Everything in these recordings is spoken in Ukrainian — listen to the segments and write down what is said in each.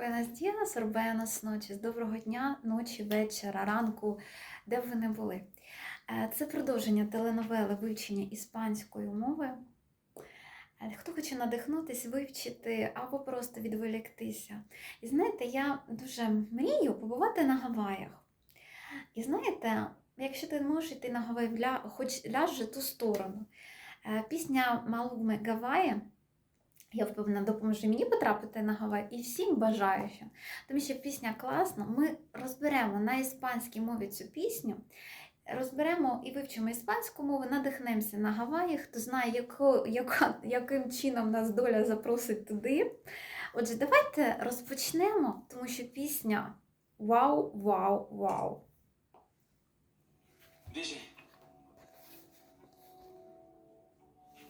Buenos días, buenas noches. Доброго дня, ночі, вечора, ранку, де б ви не були. Е, Це продовження теленовели вивчення іспанської мови. Е, Хто хоче надихнутися, вивчити або просто відволіктися. І знаєте, я дуже мрію побувати на Гаваях. І знаєте, якщо ти можеш йти на Гаваї, ля- хоч ляж вже ту сторону. Е, Пісня Малуми Гаваї я впевнена, допоможе мені потрапити на Гавай і всім бажаючим. Тому що пісня класна. Ми розберемо на іспанській мові цю пісню, розберемо і вивчимо іспанську мову, надихнемося на Гаваї. Хто знає, яко, яка, яким чином нас доля запросить туди. Отже, давайте розпочнемо, тому що пісня вау, вау, вау.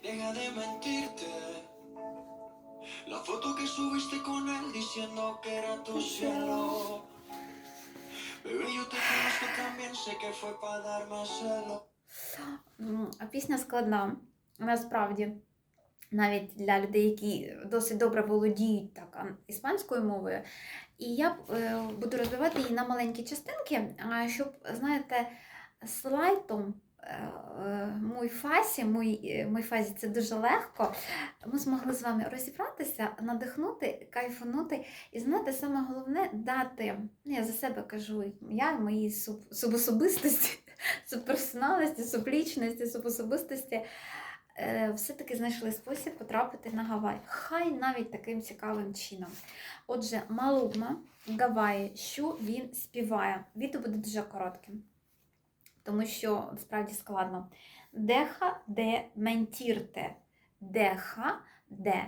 Deja de mentirte. La foto que subiste con él diciendo que era tu cielo. Bebé, yo te conozco también, sé que fue para darme celo. А Пісня складна, насправді. Навіть для людей, які досить добре володіють так, іспанською мовою. І я е, буду розбивати її на маленькі частинки, щоб, знаєте, слайдом е, е, фасі, мой, е, фазі це дуже легко. Ми змогли з вами розібратися, надихнути, кайфанути і знаєте, саме головне дати, ну, я за себе кажу, я суб, субособистості, субперсоналісті, сублічності, субособистості все-таки знайшли спосіб потрапити на Гавай. Хай навіть таким цікавим чином. Отже, Малума Гаваї, що він співає? Відео буде дуже коротким, тому що справді складно. Деха де ментірте. Деха де.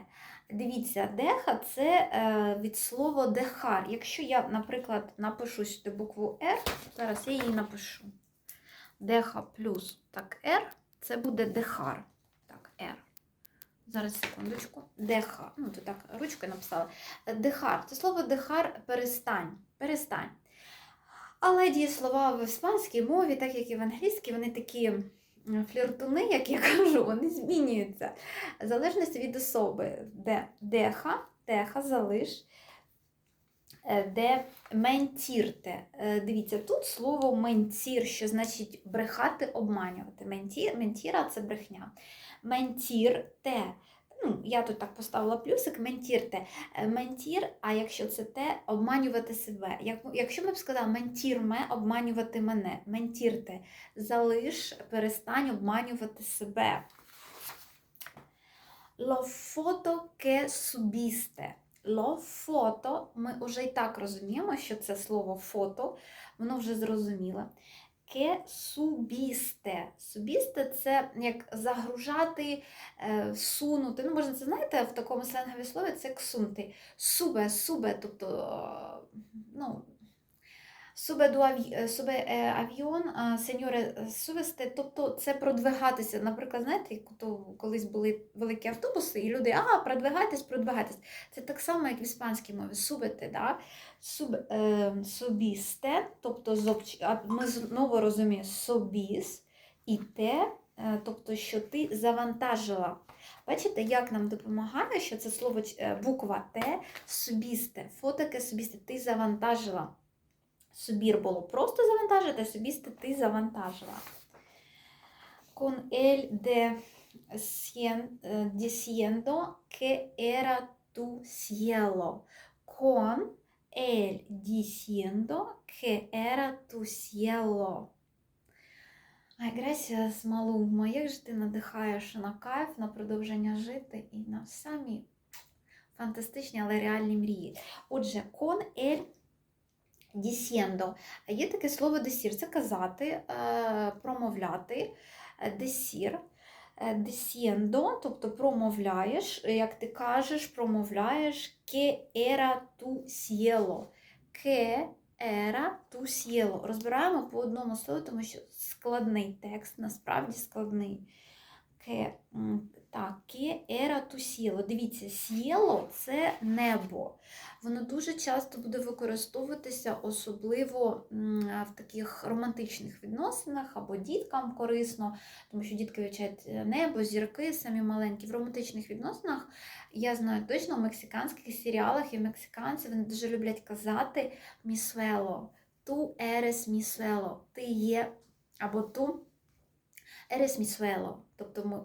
Дивіться, деха це е, від слова дехар. Якщо я, наприклад, напишу сюди букву R, зараз я її напишу. Деха плюс так R, це буде дехар. Так, R. Зараз секундочку. Деха. Ну, тут так ручкою написала. Дехар. Це слово дехар перестань. Перестань. Але дієслова в іспанській мові, так як і в англійській, вони такі фліртуни, як я кажу, вони змінюються. В залежності від особи. Де деха, деха, залиш, Е, де ментірте. Е, Дивіться, тут слово ментір, що значить брехати, обманювати. Ментір, ментіра це брехня. Ментірте. Ну, я тут так поставила плюсик, ментірте. Е, Ментір, а якщо це те, обманювати себе. Як, якщо ми б сказали ментірме, обманювати мене. Ментірте. Залиш, перестань обманювати себе. Che subiste. Lo foto, ми вже і так розуміємо, що це слово фото, воно вже зрозуміло. Ке субісте. Субісте це як загружати, е, сунути. Ну, можна це знаєте, в такому сленгові слові це як. Субе, субе, тобто, е, ну, субе е, е, авіон, сеньоре сувесте, тобто це продвигатися. Наприклад, знаєте, колись були великі автобуси, і люди, ага, продвигайтесь, продвигайтесь. Це так само, як в іспанській мові, субете, да? Суб, е, собісте, тобто а ми знову розуміємо собіс і те, е, тобто, що ти завантажила. Бачите, як нам допомагає, що це слово е, буква Т, собісте, фотоке собісте, ти завантажила. Собір було просто завантажити, собісте ти завантажила. Con el de eh, diciendo que era tu cielo. Con él diciendo que era tu cielo. Ай, gracias, Малума, як же ти надихаєш на кайф, на продовження жити і на самі фантастичні, але реальні мрії. Отже, con él diciendo. Є таке слово десір це казати, е, промовляти, е, десір. Е, тобто промовляєш, як ти кажеш, промовляєш que era tu cielo. Que era tu cielo. Розбираємо по одному слову, тому що складний текст, насправді складний. Ке, так, ке ера ту сіло. Дивіться, сіло це небо. Воно дуже часто буде використовуватися, особливо в таких романтичних відносинах або діткам корисно, тому що дітки вивчають е, небо, зірки, самі маленькі. В романтичних відносинах я знаю точно в мексиканських серіалах і мексиканці вони дуже люблять казати місвело. Ту ерес місвело. Ти є або ту ерес місвело. Тобто ми.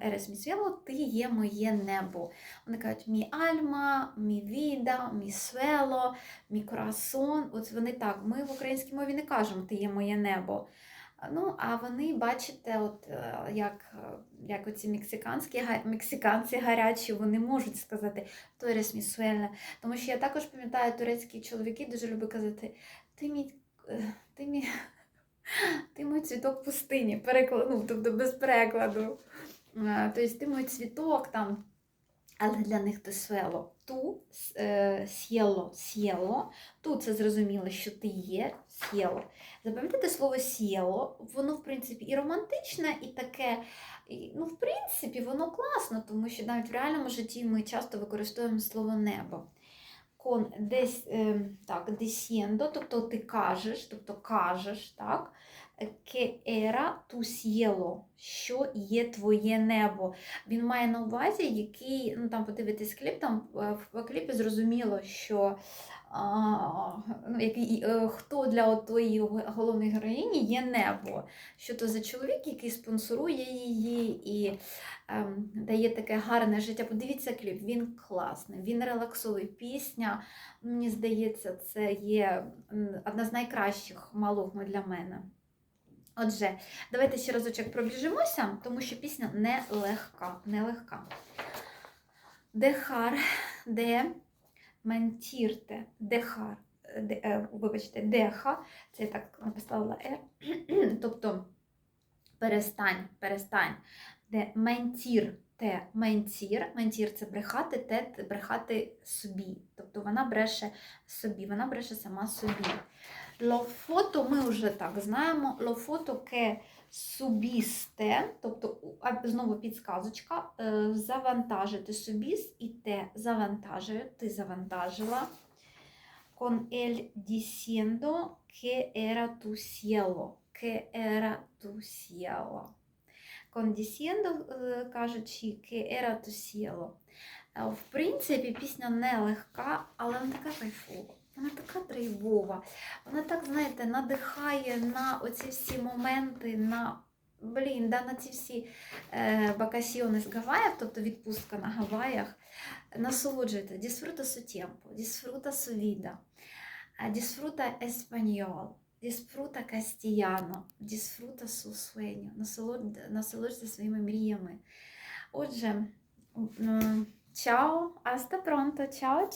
Ерес місвело, ти є моє небо. Вони кажуть мі альма, мі віда, мі свело, мі корасон. От вони так. Ми в українській мові не кажемо ти є моє небо. Ну, а вони, бачите, от е, як, е, як оці мексиканські, мексиканці гарячі, вони можуть сказати «Tú eres mi sueño». Тому що я також пам'ятаю, турецькі чоловіки дуже люблять казати ти мій, е, ти мій, ти мій цвіток пустині, переклад, ну, тобто без перекладу. Тобто ти мій цвіток там, але для них ти свело. Ту е, сєло, сєло. Ту це зрозуміло, що ти є сєло. Запам'ятайте слово сєло, воно, в принципі, і романтичне, і таке. Ну, в принципі, воно класно, тому що навіть в реальному житті ми часто використовуємо слово небо. Кон десь е, так, десієндо, тобто ти кажеш, тобто кажеш, так? Ке ера ту сєло, що є твоє небо. Він має на увазі, який, ну там подивитись кліп, там е, в кліпі зрозуміло, що ну, який, е, хто для г- головної героїні є небо. Що то за чоловік, який спонсорує її і ем, дає таке гарне життя. Подивіться кліп, він класний, він релаксовий. Пісня, мені здається, це є одна з найкращих малого для мене. Отже, давайте ще разочок пробіжимося, тому що пісня не легка. Не легка. Дехар, де ментірте, дехар, де, е, вибачте, деха, це я так написала Р, тобто перестань, перестань, де ментір, те ментір, ментір це брехати, те брехати собі. Тобто вона бреше собі, вона бреше сама собі. Лофото ми вже так знаємо. Лофото ке субісте, тобто знову підсказочка, е, завантажити субіс і те завантажую, ти завантажила. Con el diciendo que era tu cielo, que era tu cielo. Con diciendo, е, кажучи, que era tu cielo. Е, В принципі, пісня не легка, але вона така кайфова. Така драйвова. Вона так, знаєте, надихає на оці всі моменти, на блін, да, на ці всі е, бакасіони з Гаваїв, тобто відпустка на Гаваях. Насолоджуйте, disfruta su vida, eh, disfruta español, disfruta castellano, disfruta su sueño, насолоджуйся своїми мріями. Отже, чао, hasta pronto, чао,